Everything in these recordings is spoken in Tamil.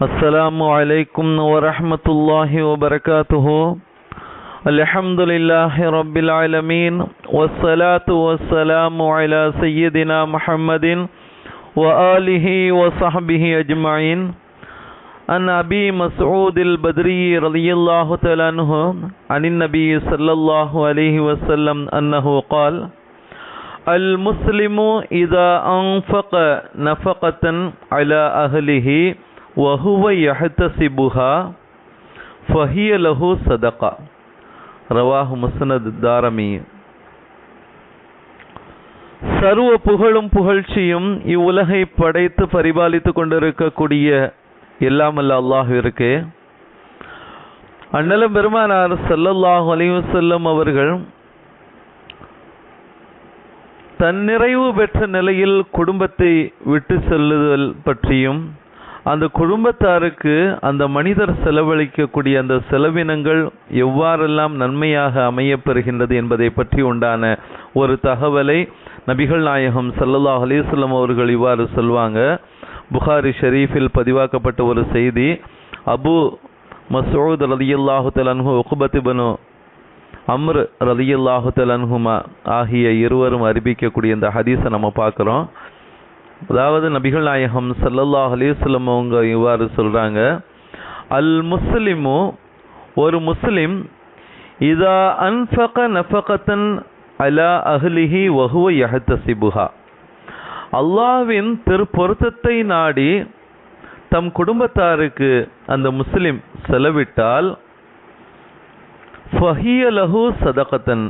السلام عليكم ورحمة الله وبركاته. الحمد لله رب العالمين والصلاة والسلام على سيدنا محمد وآله وصحبه أجمعين. عن أبي مسعود البدري رضي الله تعالى عنه عن النبي صلى الله عليه وسلم أنه قال المسلم إذا أنفق نفقة على أهله வஹுவ யஹ்தசிபுஹா ஃபஹிய லஹு சதகா ரவாஹு முஸ்னத் தாரமி சர்வ புகழும் புகழ்ச்சியும் இவ்வுலகை படைத்து பரிபாலித்து கொண்டிருக்கக்கூடிய எல்லாமல்ல அல்லாஹ் இருக்கு அண்ணலும் பெருமானார் சல்லல்லாஹ் அலிவசல்லம் அவர்கள் தன் நிறைவு பெற்ற நிலையில் குடும்பத்தை விட்டு செல்லுதல் பற்றியும் அந்த குடும்பத்தாருக்கு அந்த மனிதர் செலவழிக்கக்கூடிய அந்த செலவினங்கள் எவ்வாறெல்லாம் நன்மையாக அமையப்பெறுகின்றது என்பதை பற்றி உண்டான ஒரு தகவலை நபிகள் நாயகம் சல்லல்லாஹ் அலிஸ்லம் அவர்கள் இவ்வாறு சொல்வாங்க. புகாரி ஷெரீஃபில் பதிவாக்கப்பட்ட ஒரு செய்தி அபு மசூத் ரலியல்லாஹு தலன்ஹு உக்பத் இப்னு அம்ர் ரலியல்லாஹு தலன்ஹுமா ஆகிய இருவரும் அறிவிக்கக்கூடிய இந்த ஹதீஸை நம்ம பார்க்குறோம். அதாவது நபிகள் நாயகம் சல்லல்லாஹ் அலைஹி அவங்க இவ்வாறு சொல்கிறாங்க அல் முஸ்லிமு ஒரு முஸ்லிம் இதா அன்ஃபக நஃபகத்தன் அலா அஹ்லிஹி வஹுவ யஹ்தசிபுஹா. அல்லாஹ்வின் திருப்பொருத்தத்தை நாடி தம் குடும்பத்தாருக்கு அந்த முஸ்லிம் செலவிட்டால் ஃபஹிய லஹு சதகத்தன்.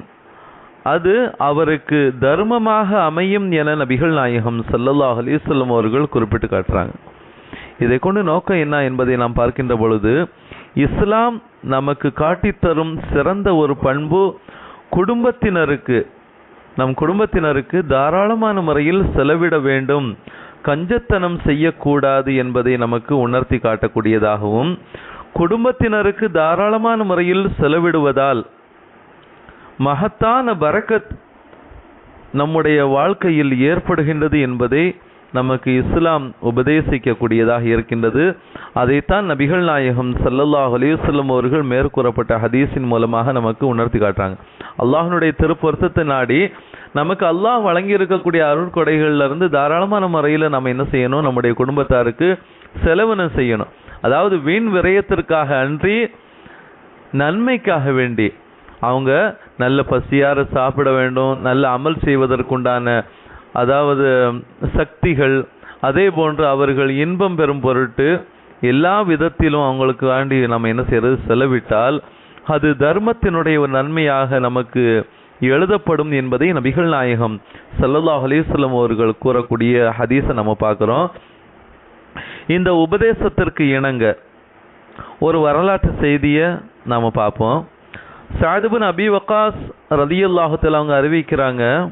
அது அவருக்கு தர்மமாக அமையும் என நபிகள் நாயகம் சல்லல்லாஹ் அலிசல்லம் அவர்கள் குறிப்பிட்டு காட்டுறாங்க. இதை கொண்டு நோக்கம் என்ன என்பதை நாம் பார்க்கின்ற பொழுது இஸ்லாம் நமக்கு காட்டித்தரும் சிறந்த ஒரு பண்பு குடும்பத்தினருக்கு நம் குடும்பத்தினருக்கு தாராளமான முறையில் செலவிட வேண்டும் கஞ்சத்தனம் செய்யக்கூடாது என்பதை நமக்கு உணர்த்தி காட்டக்கூடியதாகவும் குடும்பத்தினருக்கு தாராளமான முறையில் செலவிடுவதால் மகத்தான பரக்கத் நம்முடைய வாழ்க்கையில் ஏற்படுகின்றது என்பதை நமக்கு இஸ்லாம் உபதேசிக்கக்கூடியதாக இருக்கின்றது. அதைத்தான் நபிகள் நாயகம் சல்லல்லாஹ் அலிவசல்லம் அவர்கள் மேற்கூறப்பட்ட ஹதீஸின் மூலமாக நமக்கு உணர்த்தி காட்டுறாங்க. அல்லாஹனுடைய திருப்பொருத்தத்தை நாடி நமக்கு அல்லாஹ் வழங்கி இருக்கக்கூடிய அருட்கொடைகள்ல இருந்து தாராளமான முறையில் நம்ம என்ன செய்யணும்? நம்முடைய குடும்பத்தாருக்கு செலவினம் செய்யணும். அதாவது வீண் விரயத்திற்காக அன்றி நன்மைக்காக வேண்டி அவங்க நல்ல பசியார சாப்பிட வேண்டும் நல்ல அமல் செய்வதற்குண்டான அதாவது சக்திகள் அதே போன்று அவர்கள் இன்பம் பெறும் பொருட்டு எல்லா விதத்திலும் அவங்களுக்கு வேண்டி நம்ம என்ன செய்யறது? செலவிட்டால் அது தர்மத்தினுடைய ஒரு நன்மையாக நமக்கு எழுதப்படும் என்பதை நபிகள் நாயகம் சல்லல்லாஹ் அலிஸ்லம் அவர்கள் கூறக்கூடிய ஹதீஸை நம்ம பார்க்குறோம். இந்த உபதேசத்திற்கு இணங்க ஒரு வரலாற்று செய்தியை நாம் பார்ப்போம். சாதுபின் அபி வக்காஸ் ரதியுல்லாஹத்தில் அவங்க அறிவிக்கிறாங்க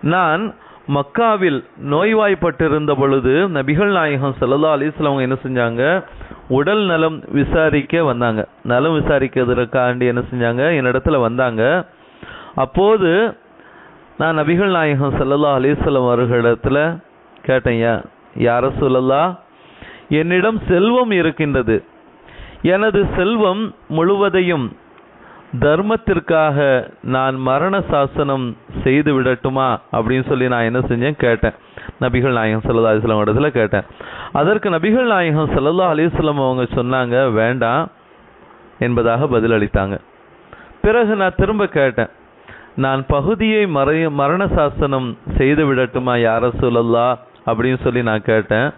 நான் மக்காவில் நோய்வாய்ப்பட்டிருந்த பொழுது நபிகள் நாயகம் ஸல்லல்லாஹு அலிஸ்ல அவங்க என்ன செஞ்சாங்க? உடல் நலம் விசாரிக்க வந்தாங்க. நலம் விசாரிக்கிறதுக்காண்டி என்ன செஞ்சாங்க? என்னிடத்துல வந்தாங்க. அப்போது நான் நபிகள் நாயகம் ஸல்லல்லாஹு அலிஸ்லம் அவர்களிடத்தில் கேட்டேன் யார சொல்லலா என்னிடம் செல்வம் இருக்கின்றது. எனது செல்வம் முழுவதையும் தர்மத்திற்காக நான் மரண சாசனம் செய்து விடட்டுமா அப்படின்னு சொல்லி நான் என்ன செஞ்சேன்? கேட்டேன். நபிகள் நாயகம் சல்லா அலிஸ்லாம் இடத்துல கேட்டேன். அதற்கு நபிகள் நாயகம் சல்லா அலிஸ்லாம் அவங்க சொன்னாங்க வேண்டாம் என்பதாக பதிலளித்தாங்க. பிறகு நான் திரும்ப கேட்டேன் நான் பகுதியை மறைய மரண சாசனம் செய்து விடட்டுமா யார சொல்லல்லா அப்படின்னு சொல்லி நான் கேட்டேன்.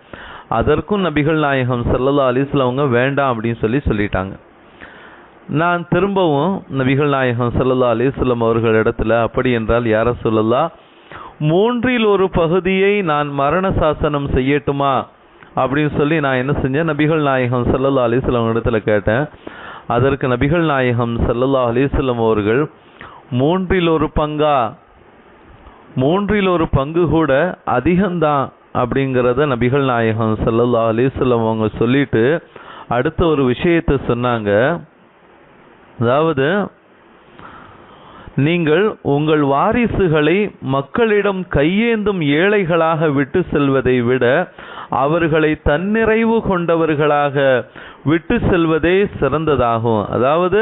அதற்கும் நபிகள் நாயகம் சல்லல்லா அலிஸ்லாம் அவங்க வேண்டாம் அப்படின்னு சொல்லி சொல்லிட்டாங்க. நான் திரும்பவும் நபிகள் நாயகம் சல்லல்லா அலிஸ்லம் அவர்கள் இடத்துல அப்படி என்றால் யார சொல்லலா மூன்றில் ஒரு பகுதியை நான் மரண சாசனம் செய்யட்டுமா? அப்படின்னு சொல்லி நான் என்ன செஞ்சேன்? நபிகள் நாயகம் சல்லல்லா அலிஸ்லம் இடத்துல கேட்டேன். அதற்கு நபிகள் நாயகம் சல்லல்லா அலிஸ்லம் அவர்கள் மூன்றில் ஒரு பங்கா? மூன்றில் ஒரு பங்கு கூட அதிகம்தான் அப்படிங்கிறத நபிகள் நாயகம் சல்லல்லா அலிஸ்லம் அவங்க சொல்லிட்டு அடுத்த ஒரு விஷயத்தை சொன்னாங்க. அதாவது நீங்கள் உங்கள் வாரிசுகளை மக்களிடம் கையேந்தும் ஏழைகளாக விட்டு செல்வதை விட அவர்களை தன்னிறைவு கொண்டவர்களாக விட்டு செல்வதே சிறந்ததாகும். அதாவது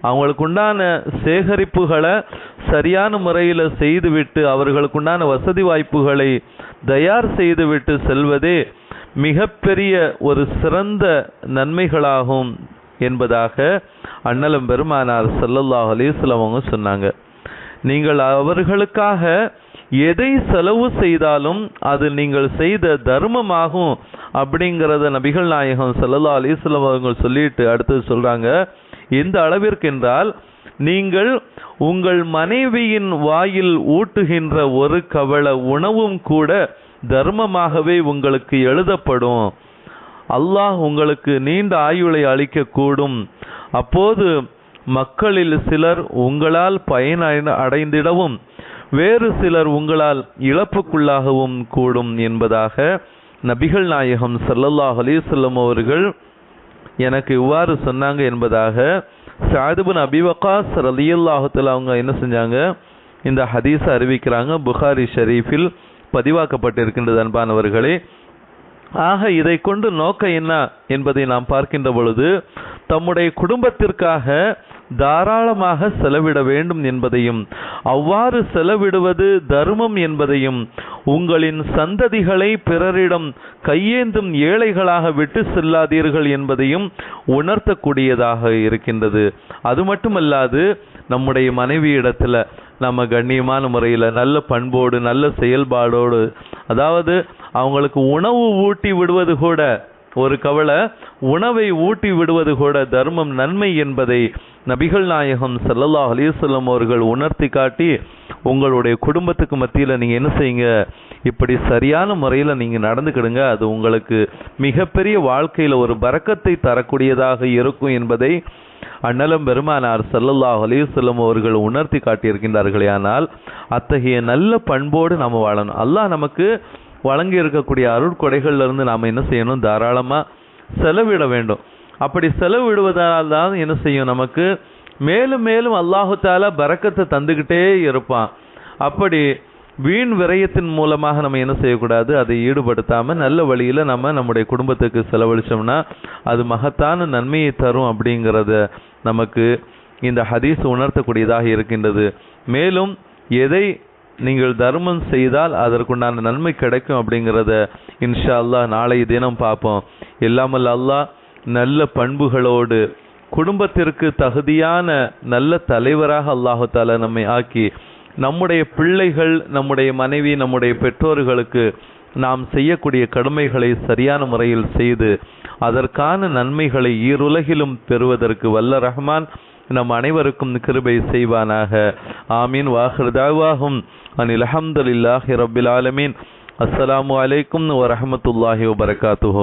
அவங்களுக்கு உண்டான சேகரிப்புகளை சரியான முறையில் செய்துவிட்டு அவர்களுக்குண்டான வசதி வாய்ப்புகளை தயார் செய்துவிட்டு செல்வதே மிகப்பெரிய ஒரு சிறந்த நன்மைகளாகும். என்பதாக அண்ணலம் பெருமானார் சல்லல்லாஹ் அலிஸ்லாம் அவங்க சொன்னாங்க. நீங்கள் அவர்களுக்காக எதை செலவு செய்தாலும் அது நீங்கள் செய்த தர்மமாகும் அப்படிங்கிறத நபிகள் நாயகம் சல்லல்லா அலிஸ்லாம் அவங்க சொல்லிட்டு அடுத்தது சொல்கிறாங்க எந்த அளவிற்கு என்றால் நீங்கள் உங்கள் மனைவியின் வாயில் ஊட்டுகின்ற ஒரு கவள உணவும் கூட தர்மமாகவே உங்களுக்கு எழுதப்படும். அல்லாஹ் உங்களுக்கு நீண்ட ஆயுளை அளிக்கக்கூடும். அப்போது மக்களில் சிலர் உங்களால் பயன் அடைந்திடவும் வேறு சிலர் உங்களால் இழப்புக்குள்ளாகவும் கூடும் என்பதாக நபிகள் நாயகம் சல்லல்லாஹ் அலிசல்லம் அவர்கள் எனக்கு இவ்வாறு சொன்னாங்க என்பதாக சாதுபின் அபிவகாஸ் ரலியல்லாஹு அவங்க என்ன செஞ்சாங்க? இந்த ஹதீஸை அறிவிக்கிறாங்க. புகாரி ஷரீஃபில் பதிவாக்கப்பட்டிருக்கின்றது அன்பானவர்களே. ஆக இதை கொண்டு நோக்கம் என்ன என்பதை நாம் பார்க்கின்ற பொழுது தம்முடைய குடும்பத்திற்காக தாராளமாக செலவிட வேண்டும் என்பதையும் அவ்வாறு செலவிடுவது தர்மம் என்பதையும் உங்களின் சந்ததிகளை பிறரிடம் கையேந்தும் ஏழைகளாக விட்டு செல்லாதீர்கள் என்பதையும் உணர்த்தக்கூடியதாக இருக்கின்றது. அது மட்டுமல்லாது நம்முடைய மனைவியிடத்தில் நம்ம கண்ணியமான முறையில் நல்ல பண்போடு நல்ல செயல்பாடோடு அதாவது அவங்களுக்கு உணவு ஊட்டி விடுவது கூட ஒரு கவலை உணவை ஊட்டி விடுவது கூட தர்மம் நன்மை என்பதை நபிகள் நாயகம் சல்லல்லா அலிசல்லம் அவர்கள் உணர்த்தி காட்டி உங்களுடைய குடும்பத்துக்கு மத்தியில் நீங்கள் என்ன செய்யுங்க? இப்படி சரியான முறையில் நீங்கள் நடந்துக்கிடுங்க. அது உங்களுக்கு மிகப்பெரிய வாழ்க்கையில் ஒரு பறக்கத்தை தரக்கூடியதாக இருக்கும் என்பதை அண்ணலும் பெருமானார் சல்லல்லாஹ் அலைஹி அவர்கள் உணர்த்தி காட்டியிருக்கின்றார்களே ஆனால் அத்தகைய நல்ல பண்போடு நாம் வாழணும். அல்லாஹ் நமக்கு வழங்கி இருக்கக்கூடிய அருட்கொடைகள்ல இருந்து நாம் என்ன செய்யணும்? தாராளமாக செலவிட வேண்டும். அப்படி செலவிடுவதால் தான் என்ன செய்யும்? நமக்கு மேலும் மேலும் அல்லாஹு தாலா பறக்கத்தை தந்துக்கிட்டே இருப்பான். அப்படி வீண் விரயத்தின் மூலமாக நம்ம என்ன செய்யக்கூடாது? அதை ஈடுபடுத்தாமல் நல்ல வழியில் நம்ம நம்முடைய குடும்பத்துக்கு செலவழிச்சோம்னா அது மகத்தான நன்மையை தரும் அப்படிங்கிறத நமக்கு இந்த ஹதீஸ் உணர்த்தக்கூடியதாக இருக்கின்றது. மேலும் எதை நீங்கள் தர்மம் செய்தால் அதற்குண்டான நன்மை கிடைக்கும் அப்படிங்கிறத இன்ஷா அல்லாஹ் நாளைய தினம் பார்ப்போம். இல்லாமல் அல்லாஹ் நல்ல பண்புகளோடு குடும்பத்திற்கு தகுதியான நல்ல தலைவராக அல்லாஹு தாலா நம்மை ஆக்கி நம்முடைய பிள்ளைகள் நம்முடைய மனைவி நம்முடைய பெற்றோர்களுக்கு நாம் செய்யக்கூடிய கடமைகளை சரியான முறையில் செய்து அதற்கான நன்மைகளை ஈருலகிலும் பெறுவதற்கு வல்ல ரஹ்மான் நம் அனைவருக்கும் கிருபை செய்வானாக. ஆமீன். வாஹிருதாவாகும் அனில் அஹமதுல்லாஹி ரபில் ஆலமீன். அஸ்லாம் அலைக்கும் வரமத்துல்லாஹி வபரகாத்துஹோ.